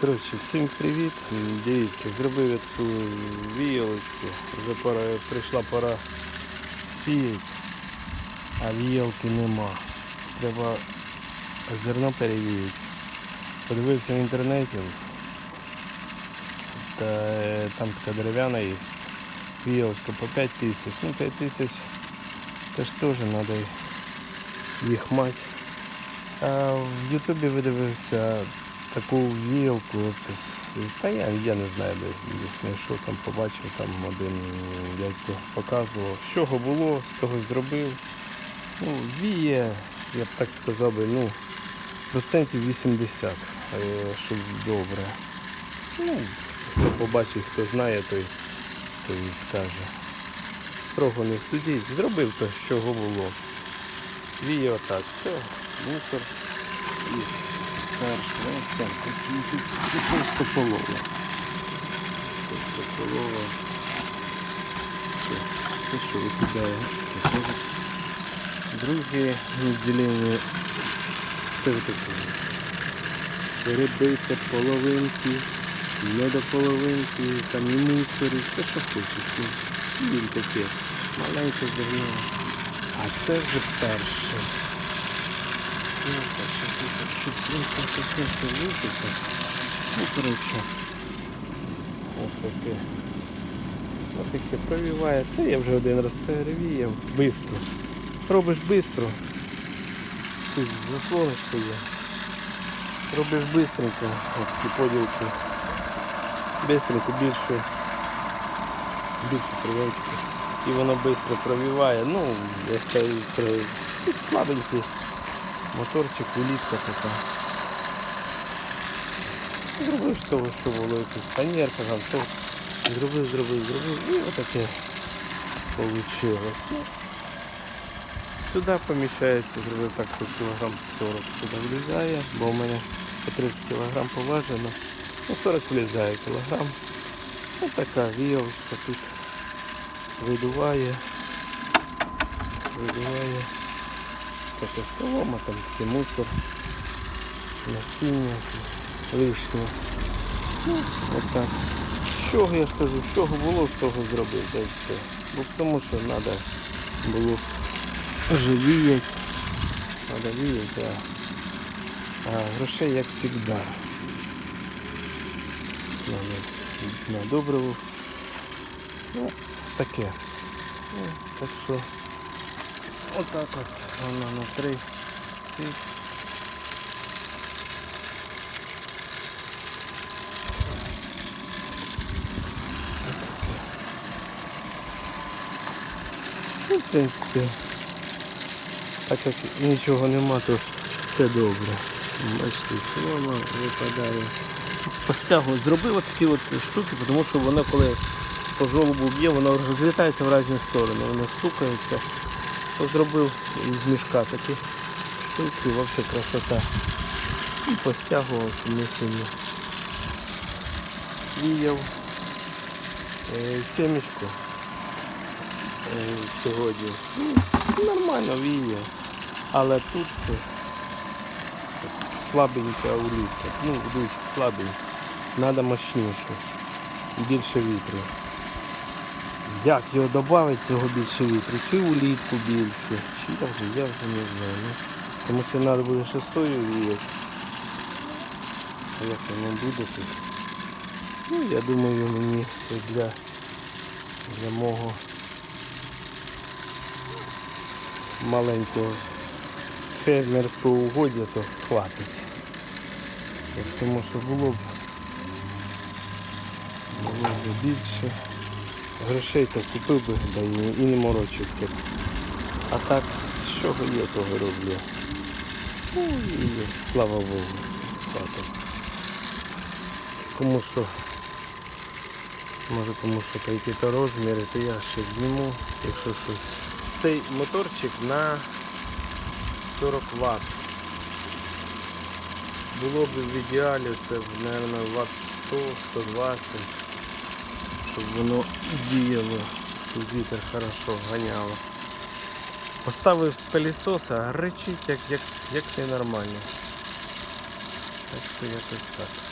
Коротше, всім привіт. Дивіться, зробив я таку віялочку. Вже пора, прийшла пора сіяти, а віялки нема. Треба зерно перевіяти. Подивився в інтернеті. Та, там така дерев'яна є. Віялочка по 5 тисяч. Ну 5 тисяч це ж теж треба їх мати. А в Ютубі видивився таку вілку, та я, я не знаю, де знайшов, там побачив, там один дядько показував, з чого було, з того зробив. Ну, віє, я б так сказав би, ну, процентів 80, е, щоб добре. Ну, хто побачить, хто знає, той, той скаже. Строго не судіть. Зробив то, чого було. Віє отак. Все, мусор першого. Це, це світить. Це просто полова. Просто полова. Це, це що викидає. Друге відділення. Це ви таке. Перебийте половинки, не до половинки, там і мусори, все що хочеш. Ну, Він таке. Маленьке зерно. А це вже перше. Ну. Ну, коротше. Ось таке. Ось таке провіває. Це я вже один раз перевіяв. Бистро. Робиш бистро. Тут заслоночка є. Робиш бистренько. Ось такі поділки. Бистренько більше. Більше приводчики. І воно швидко провіває. Ну, я скажу, слабенький моторчик, улітка така. Зробив з того, що було якась фанерка, там все. Зробив, зробив, зробив. І отаке вийшло. Ну, сюди поміщається, зробив так, що кілограм 40 сюди влізає, бо в мене по 30 кілограм поважено. Ну 40 влізає кілограм. Ось така віялочка тут видуває. Видуває. Така солома, там такий мусор, насіння, лишнє. Ну, отак. З чого я скажу, чого було, з того зробив, та й все. Бо тому що треба було вже віяти. Треба віяти, а, грошей як завжди. На добриво. Ну, таке. Ну, так що отак от воно на три. Ну, в принципі, так як нічого нема, то все добре. Бачите, солома випадає. Постягу зробив такі от штуки, тому що воно коли по жолобу б'є, воно розлітається в різні сторони, воно стукається. Зробив з мішка такі штуки, взагалі красота. І постягував сильно. Віяв е, е, сьогодні. Ну, нормально віє. Але тут слабенька улітка. Ну, йдуть слабенькі. Треба мощніше. Більше вітру. Як його додати цього більше вітру? Чи улітку більше? Чи я вже, я вже не знаю. Ну, тому що треба буде ще сою віяти. Як воно буде тут? Ну, я думаю, мені для, для мого маленького фермерського угодя, то хватить. Тому що було б було б більше. Грошей то купив би да і, не, морочився. А так, чого є, того роблю. Ну і слава Богу. Хватить. Кому що, може кому що то які розміри, то я ще зніму, якщо щось. Цей моторчик на 40 Вт. Було б в ідеалі це, мабуть, Вт 100, 120, щоб воно діяло, щоб вітер хорошо ганяло. Поставив з пилісоса, а як, як, як ненормально. Так що якось так.